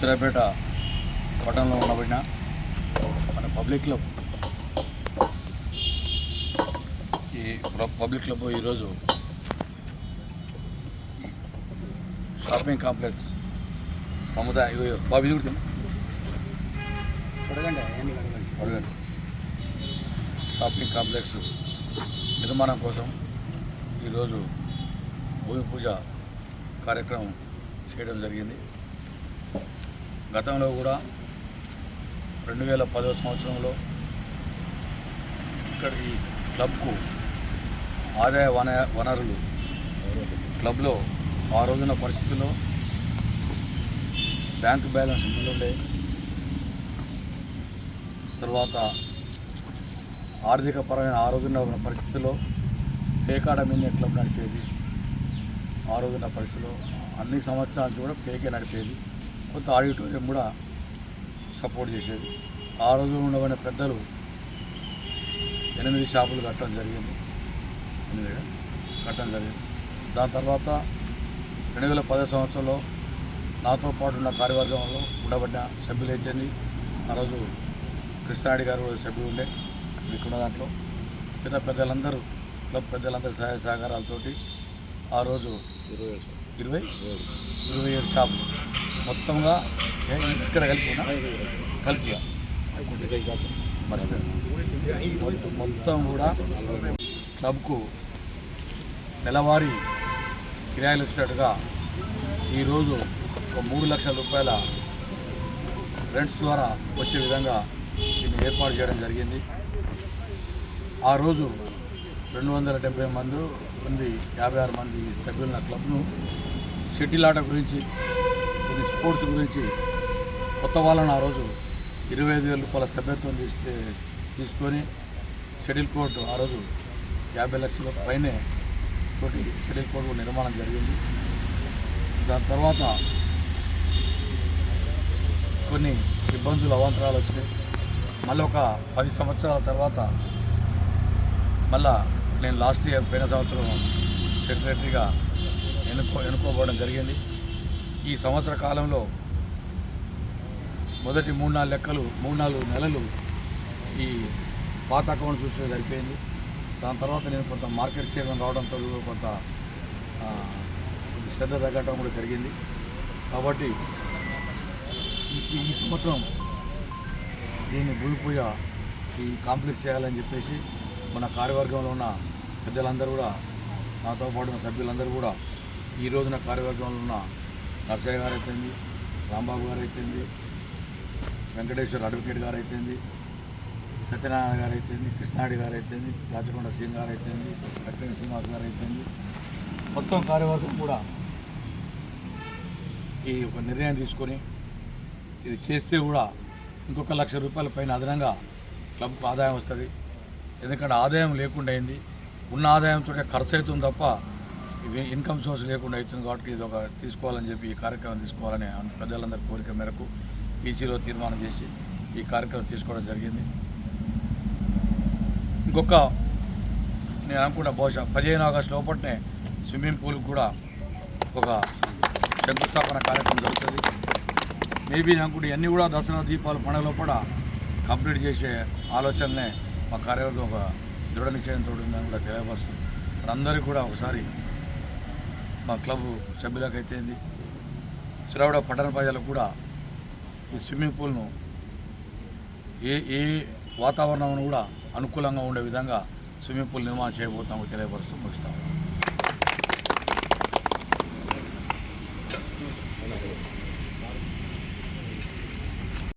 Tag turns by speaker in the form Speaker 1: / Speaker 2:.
Speaker 1: సూర్యాపేట పట్టణంలో ఉండబడిన మన పబ్లిక్ క్లబ్. ఈ పబ్లిక్ క్లబ్ ఈరోజు షాపింగ్ కాంప్లెక్స్ సముదాయ బాబు ఇది కూడా అడగండి. షాపింగ్ కాంప్లెక్స్ నిర్మాణం కోసం ఈరోజు భూమి పూజ కార్యక్రమం చేయడం జరిగింది. గతంలో కూడా రెండు వేల పదవ సంవత్సరంలో ఇక్కడ ఈ క్లబ్కు ఆదాయ వన వనరులు క్లబ్లో ఆ రోజున పరిస్థితుల్లో బ్యాంక్ బ్యాలెన్స్ ఉండే తర్వాత ఆర్థిక పరమైన ఆ రోజున ఉన్న పరిస్థితుల్లో పేకాడ క్లబ్ నడిచేది. ఆ రోజున పరిస్థితిలో అన్ని సంవత్సరాలు కూడా పేకే నడిపేది. కొంత ఆడిటోరియం కూడా సపోర్ట్ చేసేది. ఆ రోజు ఉండబడిన పెద్దలు ఎనిమిది షాపులు కట్టడం జరిగింది. ఎనిమిది కట్టడం జరిగింది. దాని తర్వాత రెండు వేల పదో సంవత్సరంలో నాతో పాటు ఉన్న కార్యవర్గంలో ఉండబడిన సభ్యులు అయితేంది ఆ రోజు కృష్ణారెడ్డి గారు కూడా సభ్యులు ఉండే. ఇక్కడ దాంట్లో పెద్ద పెద్దలందరూ క్లబ్ పెద్దలందరూ సహాయ సహకారాలతోటి ఆ రోజు
Speaker 2: ఇరవై
Speaker 1: ఇరవై ఇరవై ఏడు షాపులు. మొత్తంగా ఇక్కడ కలిపినా. కలిపి మొత్తం మొత్తం కూడా క్లబ్కు నెలవారీ కిరాయిలు వచ్చినట్టుగా ఈరోజు ఒక మూడు లక్షల రూపాయల రెంట్స్ ద్వారా వచ్చే విధంగా దీన్ని ఏర్పాటు చేయడం జరిగింది. ఆ రోజు రెండు వందల డెబ్బై మంది ఉంది యాభై ఆరు మంది సభ్యుల క్లబ్ను. షటిల్ ఆట గురించి స్పోర్ట్స్ గురించి కొత్త వాళ్ళని ఆ రోజు ఇరవై ఐదు వేల రూపాయల సభ్యత్వం తీసుకు తీసుకొని షెడ్యూల్ కోర్టు ఆ రోజు యాభై లక్షల పైనే తోటి షెడ్యూల్ కోర్టు నిర్మాణం జరిగింది. దాని తర్వాత కొన్ని ఇబ్బందులు అవాంతరాలు వచ్చినాయి. మళ్ళీ ఒక పది సంవత్సరాల తర్వాత మళ్ళా నేను లాస్ట్ ఇయర్ పోయిన సంవత్సరం సెక్రటరీగా ఎన్నుకో ఎన్నుకోబడడం జరిగింది. ఈ సంవత్సర కాలంలో మొదటి మూడు నాలుగు లెక్కలు మూడు నాలుగు నెలలు ఈ పాత అకౌంట్ చూస్తే సరిపోయింది. దాని తర్వాత నేను కొంత మార్కెట్ చైర్మన్ రావడంతో కొంత శ్రద్ధ తగ్గటం కూడా జరిగింది. కాబట్టి ఈ- సంవత్సరం దీన్ని భూమి పూజ ఈ కాంప్లీట్ చేయాలని చెప్పేసి మన కార్యవర్గంలో ఉన్న పెద్దలందరూ కూడా నాతో పాటు ఉన్న సభ్యులందరూ కూడా ఈ రోజున కార్యవర్గంలో ఉన్న నర్సయ్య గారు అయితేంది రాంబాబు గారు అయితేంది వెంకటేశ్వర అడ్వకేట్ గారు అయితేంది సత్యనారాయణ గారు అయితేంది కృష్ణాడి గారు అయితేంది రాచకొండ సింగ్ గారు అయితేంది లక్ష్మీ శ్రీనివాస్ గారు అయితేంది మొత్తం కార్యవర్గం కూడా ఈ ఒక నిర్ణయం తీసుకొని ఇది చేస్తే కూడా ఇంకొక లక్ష రూపాయల పైన అదనంగా క్లబ్కు ఆదాయం వస్తుంది. ఎందుకంటే ఆదాయం లేకుండా అయింది. ఉన్న ఆదాయంతో ఖర్చు అవుతుంది తప్ప ఇవి ఇన్కమ్ సోర్స్ లేకుండా అవుతుంది కాబట్టి ఇది ఒక తీసుకోవాలని చెప్పి ఈ కార్యక్రమం తీసుకోవాలని పెద్దలందరి కోరిక మేరకు ఈసీలో తీర్మానం చేసి ఈ కార్యక్రమం తీసుకోవడం జరిగింది. ఇంకొక నేను అనుకున్న బహుశా పదిహేను ఆగస్టు లోపలనే స్విమ్మింగ్ పూల్కి కూడా ఒక శంకుస్థాపన కార్యక్రమం జరుగుతుంది. మేబీ అనుకుంటే ఇవన్నీ కూడా దసరా దీపాలు పండుగలో కూడా కంప్లీట్ చేసే ఆలోచననే మా కార్యవర్గం ఒక దృఢ నిశ్చయంతో ఉందని కూడా తెలియపరుస్తుంది. అందరికీ కూడా ఒకసారి మా క్లబ్ సభ్యులకు అయితేంది శ్రావడ పట్టణ ప్రజలకు కూడా ఈ స్విమ్మింగ్ పూల్ను ఏ ఏ వాతావరణం కూడా అనుకూలంగా ఉండే విధంగా స్విమ్మింగ్ పూల్ నిర్మాణం చేయబోతాము తెలియపరుస్తూ ముగిస్తాము